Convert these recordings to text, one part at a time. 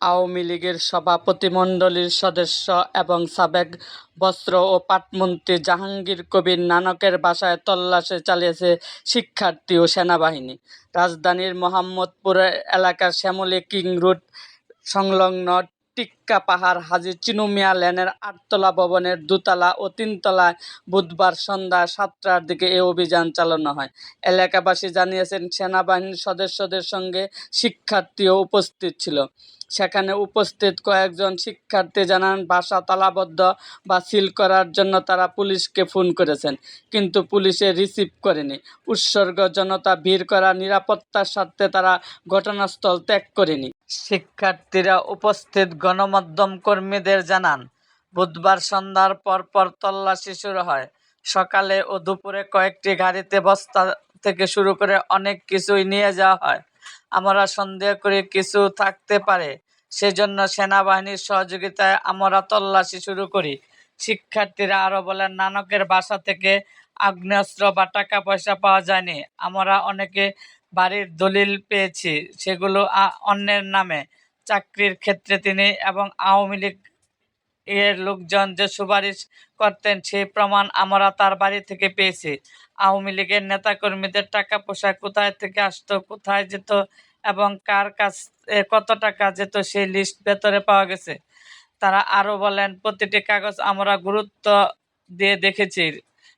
আওয়ামী লীগের সভাপতিমণ্ডলীর সদস্য এবং সাবেক বস্ত্র ও পাটমন্ত্রী জাহাঙ্গীর কবির নানকের বাসায় তল্লাশি চালিয়েছে শিক্ষার্থী ও সেনাবাহিনী। রাজধানীর মোহাম্মদপুর এলাকার শ্যামলী কিং রোড সংলগ্ন টিক্কা পাহাড় হাজী চিনু মিয়া লেনের আটতলা ভবনের দোতলা ও তিনতলায় বুধবার সন্ধ্যা সাতটার দিকে এ অভিযান চালানো হয়। এলাকাবাসী জানিয়েছেন, সেনাবাহিনীর সদস্যদের সঙ্গে শিক্ষার্থীও উপস্থিত ছিল। সেখানে উপস্থিত কয়েকজন শিক্ষার্থী জানান, বাসা তালাবদ্ধ বা সিল করার জন্য তারা পুলিশকে ফোন করেছেন, কিন্তু পুলিশে রিসিভ করেনি। উৎসর্গ জনতা ভিড় করা নিরাপত্তার স্বার্থে তারা ঘটনাস্থল ত্যাগ করেনি। শিক্ষার্থীরা উপস্থিত গণমাধ্যম কর্মীদের জানান, বুধবার সন্ধ্যার পর পর তল্লাশি শুরু হয়। সকালে ও দুপুরে কয়েকটি গাড়িতে বস্তা থেকে শুরু করে অনেক কিছুই নিয়ে যাওয়া হয়। আমরা সন্দেহ করি কিছু থাকতে পারে। সেজন্য সেনাবাহিনীর সহযোগিতায় আমরা তল্লাশি শুরু করি। শিক্ষার্থীরা আরও বলেন, নানকের বাসা থেকে আগ্নেয়াস্ত্র বা টাকা পয়সা পাওয়া যায়নি। আমরা অনেকে বাড়ির দলিল পেয়েছি। সেগুলো অন্যের নামে। চাকরির ক্ষেত্রে তিনি এবং আওয়ামী লীগ এর লোকজন যে সুপারিশ করতেন সেই প্রমাণ আমরা তার বাড়ি থেকে পেয়েছি। আওয়ামী লীগের নেতাকর্মীদের টাকা পয়সা কোথায় থেকে আসতো, কোথায় যেত এবং কার কাছ কত টাকা যেত সেই লিস্ট ভেতরে পাওয়া গেছে। তারা আরও বলেন, প্রতিটি কাগজ আমরা গুরুত্ব দিয়ে দেখেছি।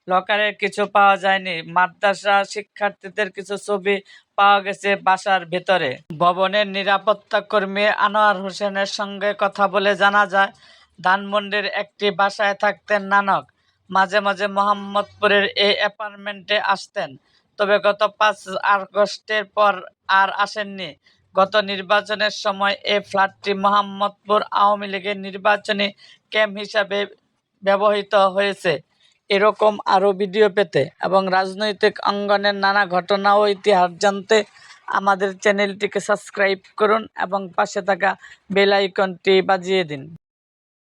লকারের কিছু পাওয়া যায়নি। মাদ্রাসা শিক্ষার্থীদের কিছু ছবি পাওয়া গেছে বাসার ভেতরে। ভবনের নিরাপত্তা কর্মী আনোয়ার হোসেনের সঙ্গে কথা বলে জানা যায় ধানমন্ডির একটি বাসায় থাকতেন নানক। মাঝে মাঝে মোহাম্মদপুরের এই অ্যাপার্টমেন্টে আসতেন। তবে গত পাঁচ আগস্টের পর আর আসেননি। গত নির্বাচনের সময় এই ফ্ল্যাটটি মোহাম্মদপুর আওয়ামী লীগের নির্বাচনী ক্যাম্প হিসাবে ব্যবহৃত হয়েছে। এরকম আরও ভিডিও পেতে এবং রাজনৈতিক অঙ্গনের নানা ঘটনা ও ইতিহাস জানতে আমাদের চ্যানেলটিকে সাবস্ক্রাইব করুন এবং পাশে থাকা বেল আইকনটি বাজিয়ে দিন।